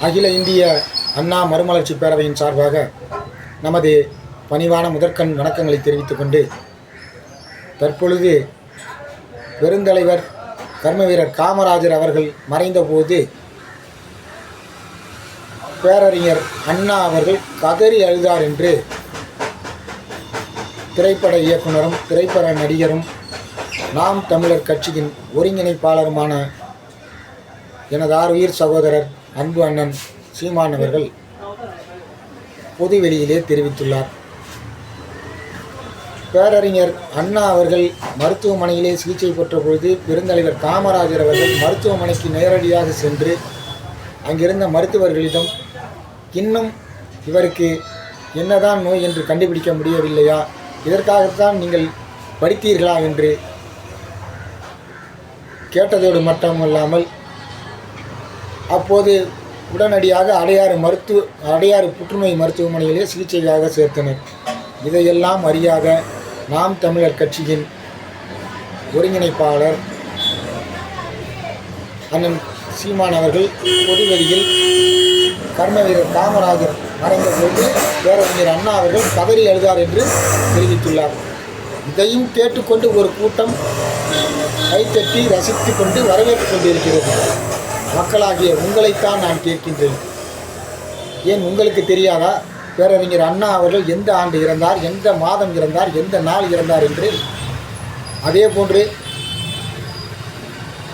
அகில இந்திய அண்ணா மறுமலர்ச்சி பேரவையின் சார்பாக நமது பணிவான முதற்கண் வணக்கங்களை தெரிவித்துக் கொண்டு தற்பொழுது பெருந்தலைவர் கர்ம வீரர் காமராஜர் அவர்கள் மறைந்தபோது பேரறிஞர் அண்ணா அவர்கள் கதறி அழுதார் என்று திரைப்பட இயக்குனரும் திரைப்பட நடிகரும் நாம் தமிழர் கட்சியின் ஒருங்கிணைப்பாளருமான எனது ஆறுயிர் சகோதரர் அன்பு அண்ணன் சீமான் அவர்கள் பொதுவெளியிலே தெரிவித்துள்ளார். பேரறிஞர் அண்ணா அவர்கள் மருத்துவமனையிலே சிகிச்சை பெற்ற பொழுது பெருந்தலைவர் காமராஜர் அவர்கள் மருத்துவமனைக்கு நேரடியாக சென்று அங்கிருந்த மருத்துவர்களிடம் இன்னும் இவருக்கு என்னதான் நோய் என்று கண்டுபிடிக்க முடியவில்லையா? இதற்காகத்தான் நீங்கள் படித்தீர்களா? என்று கேட்டதோடு மட்டுமல்லாமல் அப்போது உடனடியாக அடையாறு மருத்துவ அடையாறு புற்றுநோய் மருத்துவமனையிலே சிகிச்சைக்காக சேர்த்தனர். இதையெல்லாம் அறியாத நாம் தமிழர் கட்சியின் ஒருங்கிணைப்பாளர் அண்ணன் சீமான் அவர்கள் பொதுவெளியில் கர்ம வீரர் காமராஜர் மறைந்தபோது பேரறிஞர் அண்ணா அவர்கள் கதறி எழுதார் என்று தெரிவித்துள்ளார். இதையும் கேட்டுக்கொண்டு ஒரு கூட்டம் கைத்தட்டி ரசித்து கொண்டு வரவேற்றுக் கொண்டிருக்கிறது. மக்களாகிய உங்களைத்தான் நான் கேட்கின்றேன். ஏன் உங்களுக்கு தெரியாதா? பேரறிஞர் அண்ணா அவர்கள் எந்த ஆண்டு இறந்தார் எந்த மாதம் இறந்தார் எந்த நாள் இறந்தார் என்று? அதே போன்று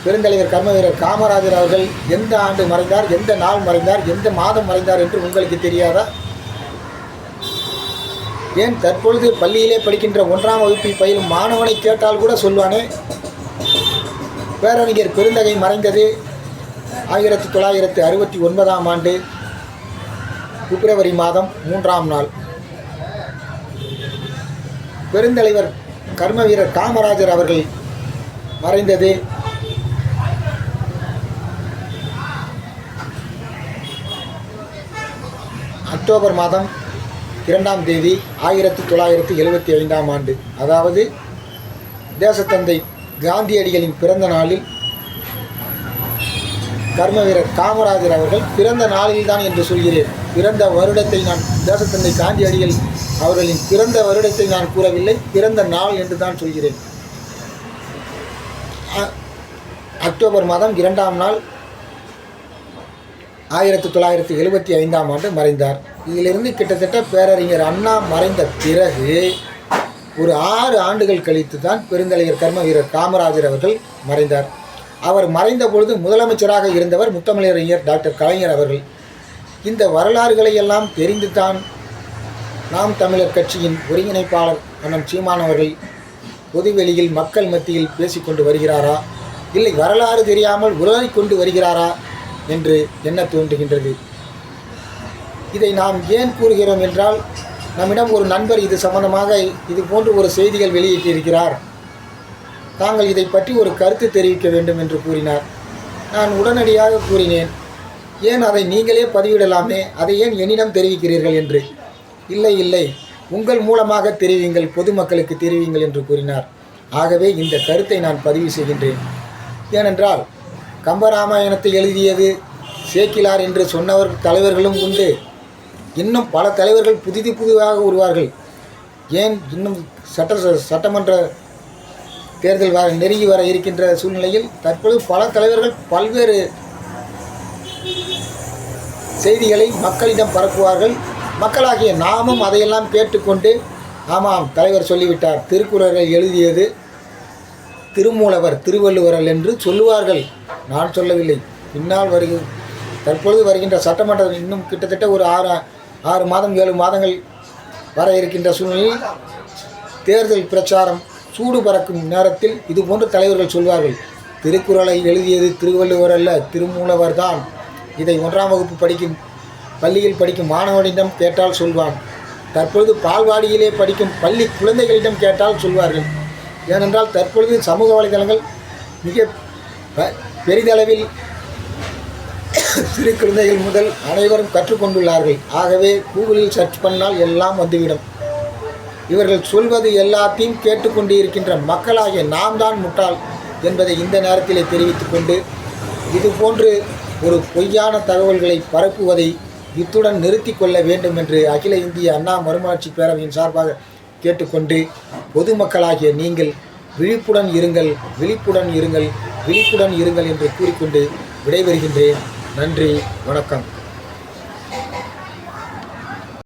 பெருந்தலைவர் கர்ம வீரர் காமராஜர் அவர்கள் எந்த ஆண்டு மறைந்தார் எந்த நாள் மறைந்தார் எந்த மாதம் மறைந்தார் என்று உங்களுக்கு தெரியாதா? ஏன் தற்பொழுது பள்ளியிலே படிக்கின்ற ஒன்றாம் வகுப்பில் பயிலும் மாணவனை கேட்டால் கூட சொல்வானே? பேரறிஞர் பெருந்தகை மறைந்தது ஆயிரத்தி தொள்ளாயிரத்தி அறுபத்தி ஒன்பதாம் ஆண்டு பிப்ரவரி மாதம் மூன்றாம் நாள். பெருந்தலைவர் கர்ம வீரர் காமராஜர் அவர்கள் மறைந்தது. அக்டோபர் மாதம் இரண்டாம் தேதி ஆயிரத்தி தொள்ளாயிரத்தி எழுபத்தி ஐந்தாம் ஆண்டு. அதாவது தேசத்தந்தை காந்தியடிகளின் பிறந்த நாளில் கர்ம வீரர் காமராஜர் அவர்கள் பிறந்த நாளில்தான் என்று சொல்கிறேன். பிறந்த வருடத்தை நான் தேசத்தந்தை காந்தியடிகள் அவர்களின் பிறந்த வருடத்தை நான் கூறவில்லை. பிறந்த நாள் என்று தான் சொல்கிறேன். அக்டோபர் மாதம் இரண்டாம் நாள் ஆயிரத்தி தொள்ளாயிரத்தி எழுபத்தி ஐந்தாம் ஆண்டு மறைந்தார். இதிலிருந்து கிட்டத்தட்ட பேரறிஞர் அண்ணா மறைந்த பிறகு ஒரு ஆறு ஆண்டுகள் கழித்து தான் பெருந்தலைவர் கர்ம வீரர் காமராஜர் அவர்கள் மறைந்தார். அவர் மறைந்த பொழுது முதலமைச்சராக இருந்தவர் முத்தமிழறிஞர் டாக்டர் கலைஞர் அவர்கள். இந்த வரலாறுகளை எல்லாம் தெரிந்து தான் நாம் தமிழர் கட்சியின் ஒருங்கிணைப்பாளர் அண்ணன் சீமான் அவர்கள் பொதுவெளியில் மக்கள் மத்தியில் பேசிக்கொண்டு வருகிறாரா? இல்லை வரலாறு தெரியாமல் உலகை கொண்டு வருகிறாரா? என்று என்ன தோன்றுகின்றது? இதை நாம் ஏன் கூறுகிறோம் என்றால் நம்மிடம் ஒரு நண்பர் இது சம்பந்தமாக இது போன்று ஒரு செய்திகள் வெளியிட்டிருக்கிறார். தாங்கள் இதை பற்றி ஒரு கருத்து தெரிவிக்க வேண்டும் என்று கூறினார். நான் உடனடியாக கூறினேன் ஏன் அதை நீங்களே பதிவிடலாமே? அதை ஏன் என்னிடம் தெரிவிக்கிறீர்கள் என்று? இல்லை இல்லை. உங்கள் மூலமாக தெரிவிங்கள் பொதுமக்களுக்கு தெரிவிங்கள் என்று கூறினார். ஆகவே இந்த கருத்தை நான் பதிவு செய்கின்றேன். ஏனென்றால் கம்பராமாயணத்தை எழுதியது சேக்கிலார் என்று சொன்னவர் தலைவர்களும் உண்டு. இன்னும் பல தலைவர்கள் புதிது புதிதாக வருவார்கள் ஏன் இன்னும் சட்ட சட்டமன்ற தேர்தல் வர நெருங்கி வர இருக்கின்ற சூழ்நிலையில் தற்பொழுது பல தலைவர்கள் பல்வேறு செய்திகளை மக்களிடம் பரப்புவார்கள். மக்களாகிய நாமும் அதையெல்லாம் கேட்டுக்கொண்டு ஆமாம் தலைவர் சொல்லிவிட்டார் திருக்குறளை எழுதியது திருமூலவர் திருவள்ளுவரல் என்று சொல்லுவார்கள். நான் சொல்லவில்லை. பின்னால் வருகிற தற்பொழுது வருகின்ற சட்டமன்றம் இன்னும் கிட்டத்தட்ட ஒரு ஆறு ஆறு மாதம் ஏழு மாதங்கள் வர இருக்கின்ற சூழ்நிலையில் தேர்தல் பிரச்சாரம் சூடு பறக்கும் நேரத்தில் இது போன்ற தலைவர்கள் சொல்வார்கள் திருக்குறளை எழுதியது திருவள்ளுவர் அல்ல திருமூலவர் தான். இதை ஒன்றாம் வகுப்பு படிக்கும் பள்ளியில் படிக்கும் மாணவனிடம் கேட்டால் சொல்வான். தற்பொழுது பால்வாடியிலே படிக்கும் பள்ளி குழந்தைகளிடம் கேட்டால் சொல்வார்கள். ஏனென்றால் தற்பொழுது சமூக வலைதளங்கள் மிக பெரிதளவில் சிறு குழந்தைகள் முதல் அனைவரும் கற்றுக்கொண்டுள்ளார்கள். ஆகவே கூகுளில் சர்ச் பண்ணால் எல்லாம் வந்துவிடும். இவர்கள் சொல்வது எல்லாத்தையும் கேட்டுக்கொண்டு இருக்கின்ற மக்களாகிய நாம் தான் முட்டாள் என்பதை இந்த நேரத்திலே தெரிவித்துக்கொண்டு இதுபோன்று இது போன்று ஒரு பொய்யான தகவல்களை பரப்புவதை இத்துடன் நிறுத்தி கொள்ள வேண்டும் என்று அகில இந்திய அண்ணா மறுமலர்ச்சி பேரவையின் சார்பாக கேட்டுக்கொண்டு பொதுமக்களாகிய நீங்கள் விழிப்புடன் இருங்கள் விழிப்புடன் இருங்கள் விழிப்புடன் இருங்கள் என்று கூறிக்கொண்டு விடைபெறுகின்றேன். நன்றி வணக்கம்.